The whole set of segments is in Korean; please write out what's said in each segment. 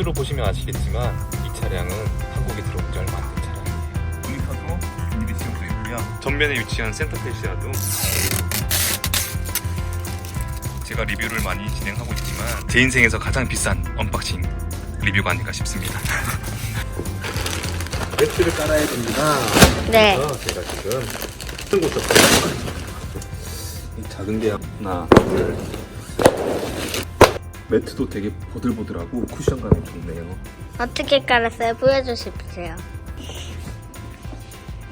키로수로 보시면 아시겠지만 이 차량은 한국에 들어온 지 얼마 안 된 차량이에요. 모니터도 분리비 지원도 있고요. 전면에 위치한 센터페시아도 제가 리뷰를 많이 진행하고 있지만 제 인생에서 가장 비싼 언박싱 리뷰가 아닌가 싶습니다. 매트를 깔아야 됩니다. 네. 그래서 제가 지금 쓴 곳도 이 작은 게 하나, 둘. 매트도 되게 보들보들하고 쿠션감이 좋네요. 어떻게 깔았어요? 보여주십시오.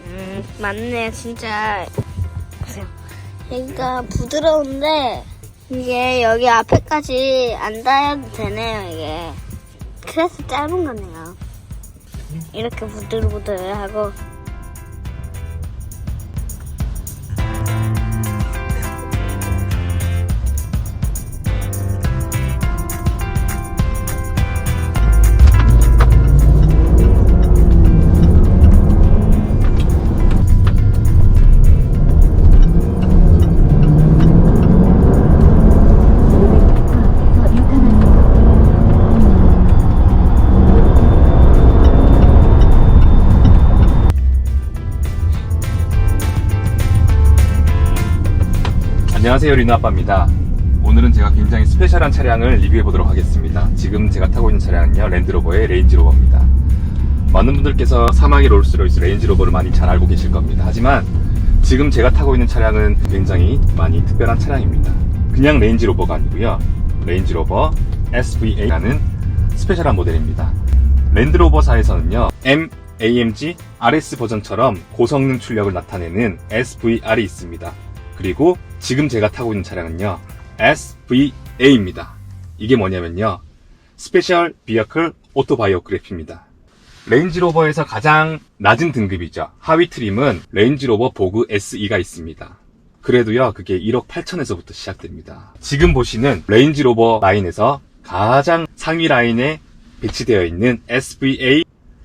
음, 맞네, 진짜. 보세요. 여기가 부드러운데, 이게 여기 앞에까지 안 닿아도 되네요, 이게. 그래서 짧은 거네요. 이렇게 부들부들하고. 안녕하세요 리누 아빠입니다. 오늘은 제가 굉장히 스페셜한 차량을 리뷰해 보도록 하겠습니다. 지금 제가 타고 있는 차량은요 랜드로버의 레인지로버입니다. 많은 분들께서 사막의 롤스로이스 레인지로버를 많이 잘 알고 계실 겁니다. 하지만 지금 제가 타고 있는 차량은 굉장히 많이 특별한 차량입니다. 그냥 레인지로버가 아니고요 레인지로버 SVA라는 스페셜한 모델입니다. 랜드로버사에서는요 M, AMG, RS 버전처럼 고성능 출력을 나타내는 SVR이 있습니다. 그리고 지금 제가 타고 있는 차량은요, SVA입니다. 이게 뭐냐면요, 스페셜 비어클 오토바이오그래피입니다. 레인지로버에서 가장 낮은 등급이죠. 하위 트림은 레인지로버 보그 SE가 있습니다. 그래도요, 그게 1억 8천에서부터 시작됩니다. 지금 보시는 레인지로버 라인에서 가장 상위 라인에 배치되어 있는 SVA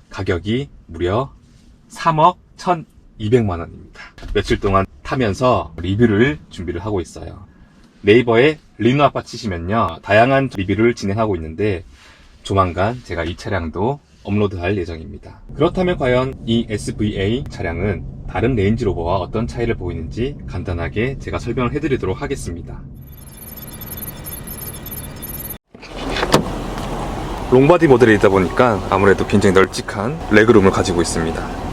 가격이 무려 3억 1,200만 원입니다. 며칠 동안 타면서 리뷰를 준비를 하고 있어요. 네이버에 리누 아빠 치시면요. 다양한 리뷰를 진행하고 있는데 조만간 제가 이 차량도 업로드할 예정입니다. 그렇다면 과연 이 SVA 차량은 다른 레인지 로버와 어떤 차이를 보이는지 간단하게 제가 설명을 해드리도록 하겠습니다. 롱바디 모델이다 보니까 아무래도 굉장히 널찍한 레그룸을 가지고 있습니다.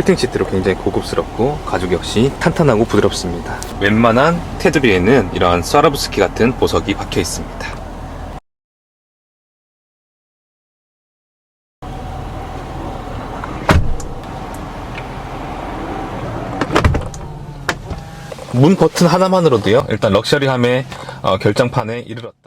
필팅 시트로 굉장히 고급스럽고 가죽 역시 탄탄하고 부드럽습니다. 웬만한 테두리에는 이러한 스와로브스키 같은 보석이 박혀 있습니다. 문 버튼 하나만으로도요. 일단 럭셔리함의 어, 결정판에 이르렀다.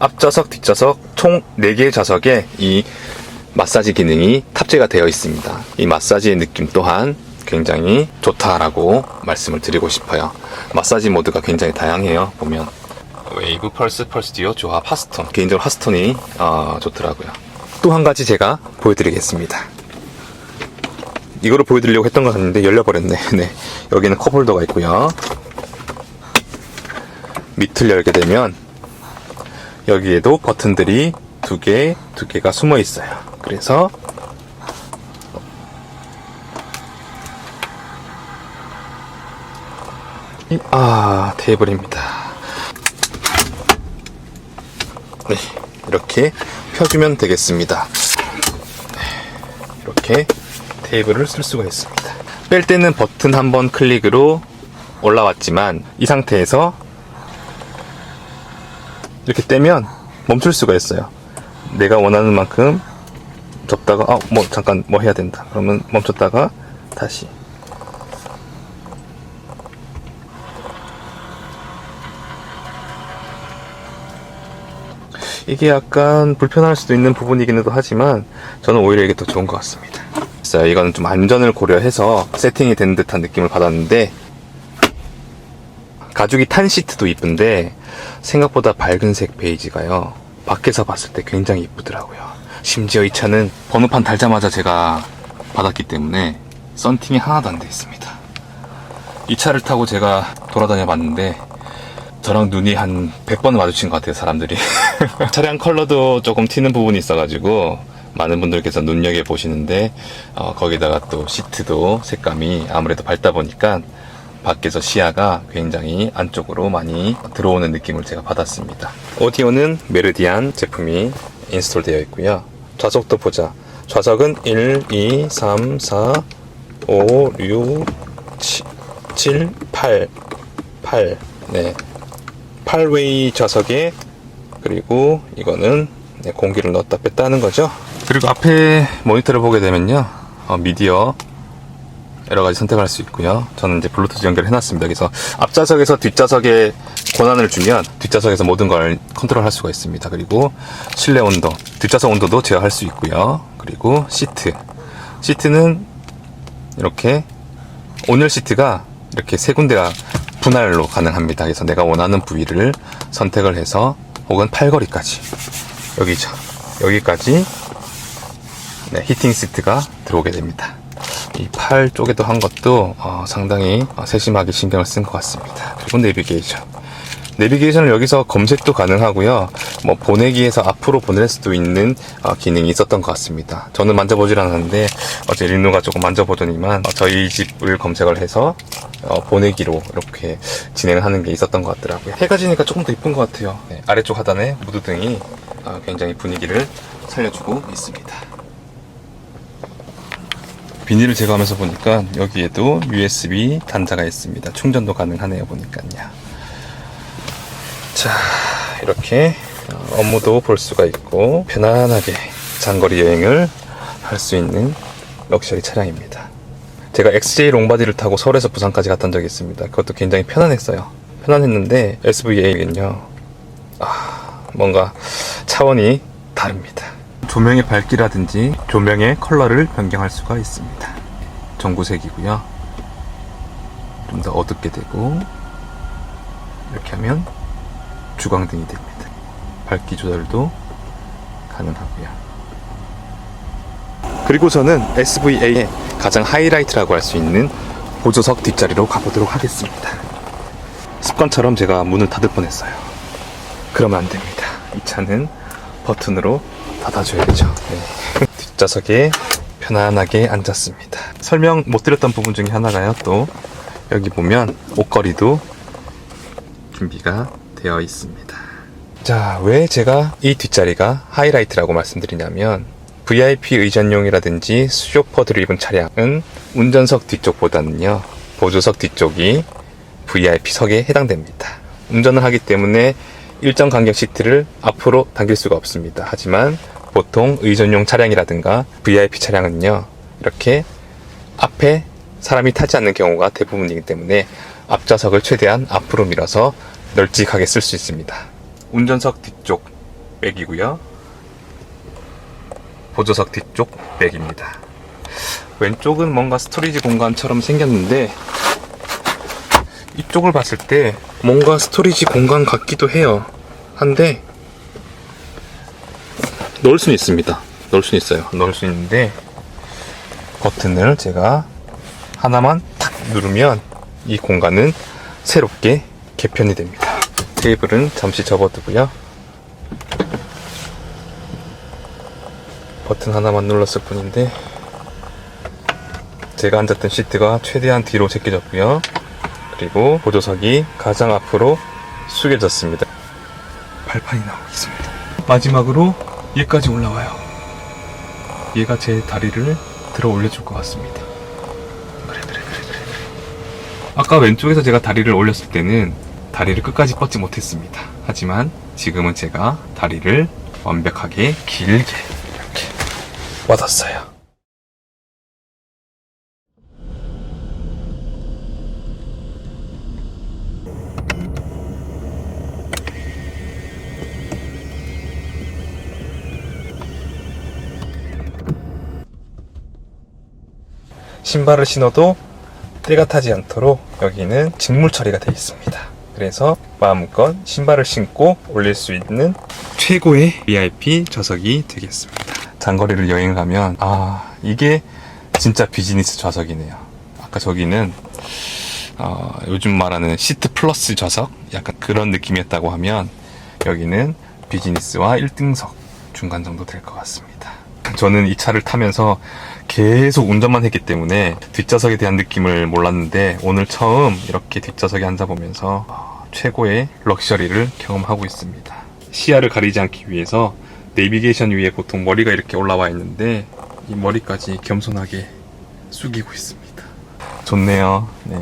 앞좌석, 뒷좌석 총 4개의 좌석에 이 마사지 기능이 탑재가 되어 있습니다. 이 마사지의 느낌 또한 굉장히 좋다라고 말씀을 드리고 싶어요. 마사지 모드가 굉장히 다양해요. 보면 웨이브, 펄스, 펄스 듀오, 조합, 하스톤. 개인적으로 하스톤이 어, 좋더라고요. 또 한 가지 제가 보여드리겠습니다. 이거를 보여드리려고 했던 것 같은데 열려버렸네. 네. 여기는 컵홀더가 있고요. 밑을 열게 되면 여기에도 버튼들이 두 개, 두 개가 숨어 있어요. 그래서 이- 아 테이블입니다. 네, 이렇게 펴주면 되겠습니다. 네, 이렇게 테이블을 쓸 수가 있습니다. 뺄 때는 버튼 한 번 클릭으로 올라왔지만 이 상태에서 이렇게 떼면 멈출 수가 있어요. 내가 원하는 만큼 접다가 아 뭐 잠깐 뭐 해야 된다. 그러면 멈췄다가 다시 이게 약간 불편할 수도 있는 부분이기도 하지만 저는 오히려 이게 더 좋은 것 같습니다. 그래서 이거는 좀 안전을 고려해서 세팅이 된 듯한 느낌을 받았는데 가죽이 탄 시트도 이쁜데 생각보다 밝은색 베이지가요. 밖에서 봤을 때 굉장히 이쁘더라고요. 심지어 이 차는 번호판 달자마자 제가 받았기 때문에 썬팅이 하나도 안 돼 있습니다. 이 차를 타고 제가 돌아다녀 봤는데 저랑 눈이 한 100번 마주친 것 같아요, 사람들이. 차량 컬러도 조금 튀는 부분이 있어가지고 많은 분들께서 눈여겨 보시는데 어, 거기다가 또 시트도 색감이 아무래도 밝다 보니까 밖에서 시야가 굉장히 안쪽으로 많이 들어오는 느낌을 제가 받았습니다. 오디오는 메르디안 제품이 인스톨 되어 있고요. 좌석도 보자. 좌석은 1, 2, 3, 4, 5, 6, 7, 8, 8. 네. 8웨이 좌석에 그리고 이거는 네, 공기를 넣었다 뺐다 하는 거죠. 그리고 앞에 모니터를 보게 되면요. 어, 미디어 여러 가지 선택할 수 있고요. 저는 이제 블루투스 연결해 놨습니다. 그래서 앞좌석에서 뒷좌석에 권한을 주면 뒷좌석에서 모든 걸 컨트롤할 수가 있습니다. 그리고 실내 온도, 뒷좌석 온도도 제어할 수 있고요. 그리고 시트. 시트는 이렇게 온열 시트가 이렇게 세 군데가 분할로 가능합니다. 그래서 내가 원하는 부위를 선택을 해서 혹은 팔걸이까지 여기죠. 여기까지 네, 히팅 시트가 들어오게 됩니다. 이 팔 쪽에도 한 것도 어, 상당히 어, 세심하게 신경을 쓴 것 같습니다. 그리고 내비게이션. 내비게이션을 여기서 검색도 가능하고요. 뭐 보내기에서 앞으로 보낼 수도 있는 어, 기능이 있었던 것 같습니다. 저는 만져보질 않았는데 어제 린누가 조금 만져보더니만 어, 저희 집을 검색을 해서 어, 보내기로 이렇게 진행을 하는 게 있었던 것 같더라고요. 해가 지니까 조금 더 이쁜 것 같아요. 네, 아래쪽 하단에 무드등이 어, 굉장히 분위기를 살려주고 있습니다. 비닐을 제거하면서 보니까 여기에도 USB 단자가 있습니다. 충전도 가능하네요, 보니까요. 자, 이렇게 어, 업무도 볼 수가 있고 편안하게 장거리 여행을 할 수 있는 럭셔리 차량입니다. 제가 XJ 롱바디를 타고 서울에서 부산까지 갔던 적이 있습니다. 그것도 굉장히 편안했어요. 편안했는데 SVA는요, 아, 뭔가 차원이 다릅니다. 조명의 밝기라든지 조명의 컬러를 변경할 수가 있습니다. 전구색이고요. 좀 더 어둡게 되고 이렇게 하면 주광등이 됩니다. 밝기 조절도 가능하고요. 그리고 저는 SVA의 가장 하이라이트라고 할 수 있는 보조석 뒷자리로 가보도록 하겠습니다. 습관처럼 제가 문을 닫을 뻔했어요. 그러면 안 됩니다. 이 차는 버튼으로 닫아줘야죠. 네. 뒷좌석에 편안하게 앉았습니다. 설명 못 드렸던 부분 중에 하나가요. 또 여기 보면 옷걸이도 준비가 되어 있습니다. 자, 왜 제가 이 뒷자리가 하이라이트라고 말씀드리냐면 VIP 의전용이라든지 쇼퍼들을 입은 차량은 운전석 뒤쪽보다는요 보조석 뒤쪽이 VIP석에 해당됩니다. 운전을 하기 때문에 일정 간격 시트를 앞으로 당길 수가 없습니다. 하지만 보통 의전용 차량이라든가 VIP 차량은요 이렇게 앞에 사람이 타지 않는 경우가 대부분이기 때문에 앞좌석을 최대한 앞으로 밀어서 널찍하게 쓸 수 있습니다. 운전석 뒤쪽 백이고요. 보조석 뒤쪽 백입니다. 왼쪽은 뭔가 스토리지 공간처럼 생겼는데 이쪽을 봤을 때 뭔가 스토리지 공간 같기도 해요. 한데 넣을 수는 있습니다. 넣을 수는 있어요. 넣을 수 있는데 버튼을 제가 하나만 탁 누르면 이 공간은 새롭게 개편이 됩니다. 테이블은 잠시 접어두고요. 버튼 하나만 눌렀을 뿐인데 제가 앉았던 시트가 최대한 뒤로 제껴졌고요. 그리고 보조석이 가장 앞으로 숙여졌습니다. 발판이 나오고 있습니다. 마지막으로 얘까지 올라와요. 얘가 제 다리를 들어 올려줄 것 같습니다. 그래, 그래, 그래, 그래. 그래. 아까 왼쪽에서 제가 다리를 올렸을 때는 다리를 끝까지 뻗지 못했습니다. 하지만 지금은 제가 다리를 완벽하게 길게 이렇게 뻗었어요. 신발을 신어도 때가 타지 않도록 여기는 직물 처리가 되어 있습니다. 그래서 마음껏 신발을 신고 올릴 수 있는 최고의 VIP 좌석이 되겠습니다. 장거리를 여행 가면 아 이게 진짜 비즈니스 좌석이네요. 아까 저기는 어, 요즘 말하는 시트 플러스 좌석 약간 그런 느낌이었다고 하면 여기는 비즈니스와 1등석 중간 정도 될 것 같습니다. 저는 이 차를 타면서 계속 운전만 했기 때문에 뒷좌석에 대한 느낌을 몰랐는데 오늘 처음 이렇게 뒷좌석에 앉아보면서 어, 최고의 럭셔리를 경험하고 있습니다. 시야를 가리지 않기 위해서 내비게이션 위에 보통 머리가 이렇게 올라와 있는데 이 머리까지 겸손하게 숙이고 있습니다. 좋네요. 네.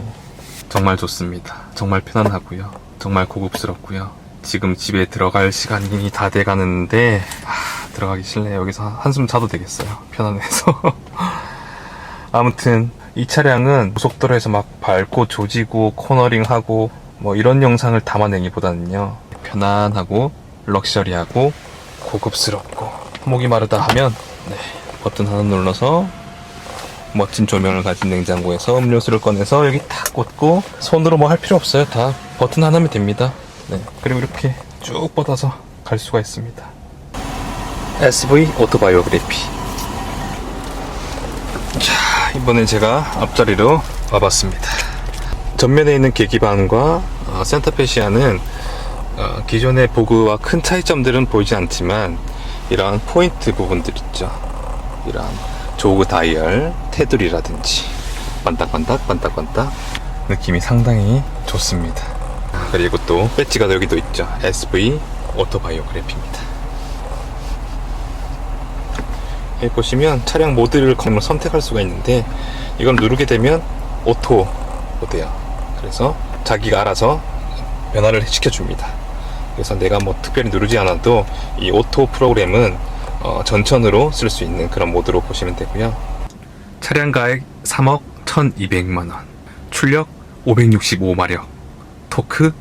정말 좋습니다. 정말 편안하고요. 정말 고급스럽고요. 지금 집에 들어갈 시간이 다 돼가는데 아, 들어가기 싫네요. 여기서 한숨 자도 되겠어요. 편안해서. 아무튼 이 차량은 고속도로에서 막 밟고 조지고 코너링하고 뭐 이런 영상을 담아내기보다는요. 편안하고 럭셔리하고 고급스럽고 목이 마르다 하면 네, 버튼 하나 눌러서 멋진 조명을 가진 냉장고에서 음료수를 꺼내서 여기 탁 꽂고 손으로 뭐 할 필요 없어요. 다 버튼 하나면 됩니다. 네. 그리고 이렇게 쭉 뻗어서 갈 수가 있습니다. SV 오토바이오그래피. 자, 이번엔 제가 앞자리로 와봤습니다. 전면에 있는 계기판과 어, 센터페시아는 어, 기존의 보그와 큰 차이점들은 보이지 않지만 이러한 포인트 부분들 있죠. 이러한 조그 다이얼, 테두리라든지 반딱반딱 반딱반딱 느낌이 상당히 좋습니다. 그리고 또 배지가 여기도 있죠. SV 오토바이오그래피입니다. 보시면 차량 모드를 선택할 수가 있는데 이걸 누르게 되면 오토 모드예요. 그래서 자기가 알아서 변화를 시켜줍니다. 그래서 내가 뭐 특별히 누르지 않아도 이 오토 프로그램은 어, 전천으로 쓸 수 있는 그런 모드로 보시면 되고요. 차량 가액 3억 1,200만 원, 출력 565마력, 토크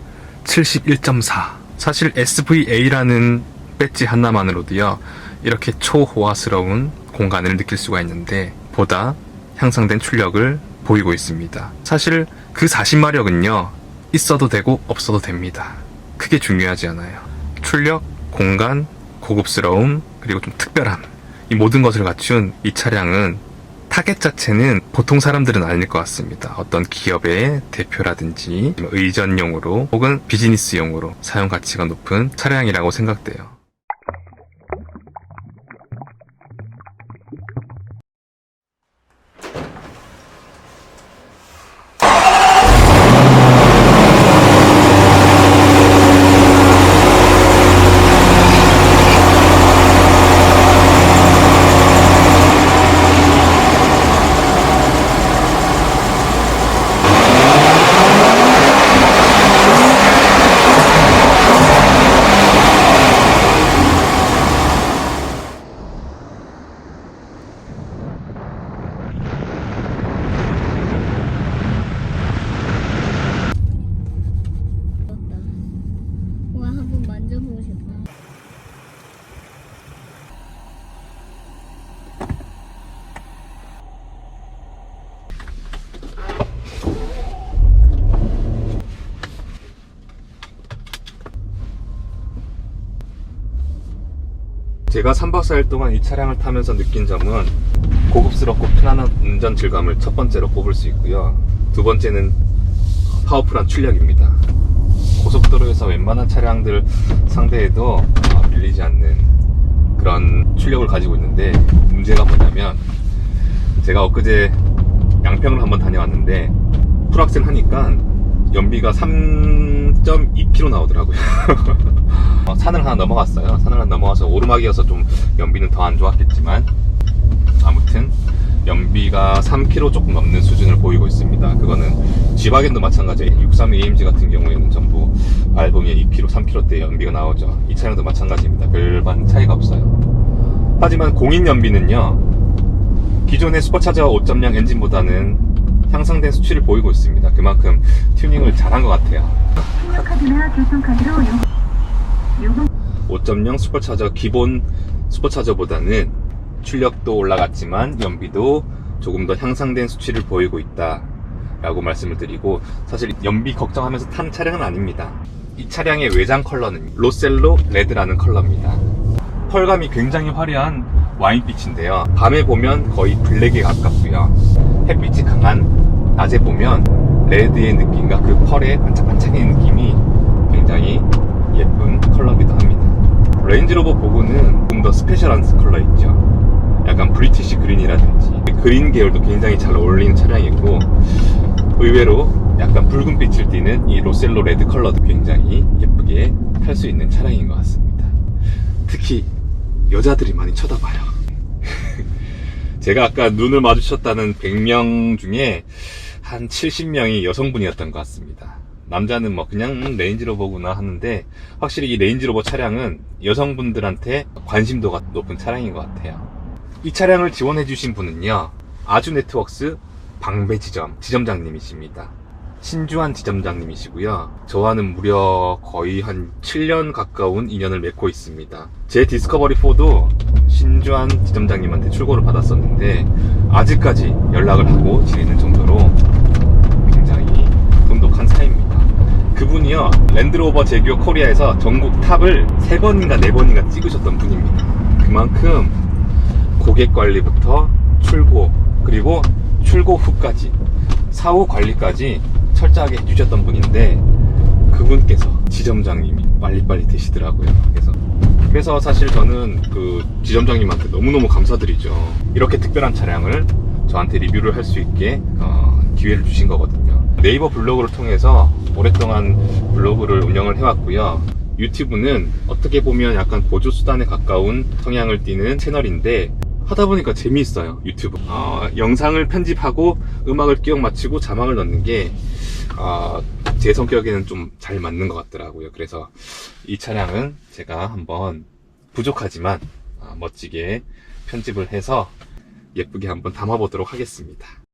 71.4. 사실 SVA라는 배지 하나만으로도요, 이렇게 초호화스러운 공간을 느낄 수가 있는데, 보다 향상된 출력을 보이고 있습니다. 사실 그 40마력은요, 있어도 되고 없어도 됩니다. 크게 중요하지 않아요. 출력, 공간, 고급스러움, 그리고 좀 특별함. 이 모든 것을 갖춘 이 차량은 타겟 자체는 보통 사람들은 아닐 것 같습니다. 어떤 기업의 대표라든지 뭐 의전용으로 혹은 비즈니스용으로 사용 가치가 높은 차량이라고 생각돼요. 와 한번 만져보고 싶다. 제가 3박 4일 동안 이 차량을 타면서 느낀 점은 고급스럽고 편안한 운전 질감을 첫 번째로 꼽을 수 있고요. 두 번째는 파워풀한 출력입니다. 고속도로에서 웬만한 차량들 상대에도 어, 밀리지 않는 그런 출력을 가지고 있는데 문제가 뭐냐면 제가 엊그제 양평을 한번 다녀왔는데 풀악셀 하니까 연비가 3.2km 나오더라고요. 어, 산을 하나 넘어갔어요. 산을 하나 넘어가서 오르막이어서 좀 연비는 더 안 좋았겠지만 아무튼 연비가 3km 조금 넘는 수준을 보이고 있습니다. 그거는 G바겐도 마찬가지예요. 63 AMG 같은 경우에는 전부 밟으면 2km, 3km대 연비가 나오죠. 이 차량도 마찬가지입니다. 별반 차이가 없어요. 하지만 공인 연비는요. 기존의 슈퍼차저 5.0 엔진보다는 향상된 수치를 보이고 있습니다. 그만큼 튜닝을 잘한 것 같아요. 카드나 교통카드로 5.0 슈퍼차저 기본 슈퍼차저보다는 출력도 올라갔지만 연비도 조금 더 향상된 수치를 보이고 있다 라고 말씀을 드리고 사실 연비 걱정하면서 탄 차량은 아닙니다 이 차량의 외장 컬러는 로셀로 레드라는 컬러입니다 펄감이 굉장히 화려한 와인빛인데요. 밤에 보면 거의 블랙에 가깝고요. 햇빛이 강한 낮에 보면 레드의 느낌과 그 펄의 반짝반짝의 느낌이 굉장히 컬러기도 합니다. 레인지로버 보고는 좀 더 스페셜한 컬러 있죠. 약간 브리티시 그린이라든지 그린 계열도 굉장히 잘 어울리는 차량이고 의외로 약간 붉은빛을 띠는 이 로셀로 레드 컬러도 굉장히 예쁘게 탈 수 있는 차량인 것 같습니다. 특히 여자들이 많이 쳐다봐요. 제가 아까 눈을 마주쳤다는 100명 중에 한 70명이 여성분이었던 것 같습니다. 남자는 뭐 그냥 레인지로버구나 하는데 확실히 이 레인지로버 차량은 여성분들한테 관심도가 높은 차량인 것 같아요. 이 차량을 지원해 주신 분은요, 아주 네트웍스 방배 지점 지점장님이십니다. 신주한 지점장님이시고요. 저와는 무려 거의 한 7년 가까운 인연을 맺고 있습니다. 제 디스커버리 4도 신주한 지점장님한테 출고를 받았었는데 아직까지 연락을 하고 지내는 정도로 굉장히 돈독한 사이입니다. 그분이요 랜드로버 제규어 코리아에서 전국 탑을 3번인가 4번인가 찍으셨던 분입니다. 그만큼 고객 관리부터 출고 그리고 출고 후까지 사후 관리까지 철저하게 해주셨던 분인데 그분께서 지점장님이 빨리빨리 되시더라고요. 그래서 그래서 사실 저는 그 지점장님한테 너무너무 감사드리죠. 이렇게 특별한 차량을 저한테 리뷰를 할 수 있게 어, 기회를 주신 거거든요. 네이버 블로그를 통해서 오랫동안 블로그를 운영을 해왔고요. 유튜브는 어떻게 보면 약간 보조수단에 가까운 성향을 띠는 채널인데 하다 보니까 재미있어요 유튜브 어, 영상을 편집하고 음악을 끼워 맞추고 자막을 넣는 게 어, 제 성격에는 좀 잘 맞는 것 같더라고요 그래서 이 차량은 제가 한번 부족하지만 어, 멋지게 편집을 해서 예쁘게 한번 담아보도록 하겠습니다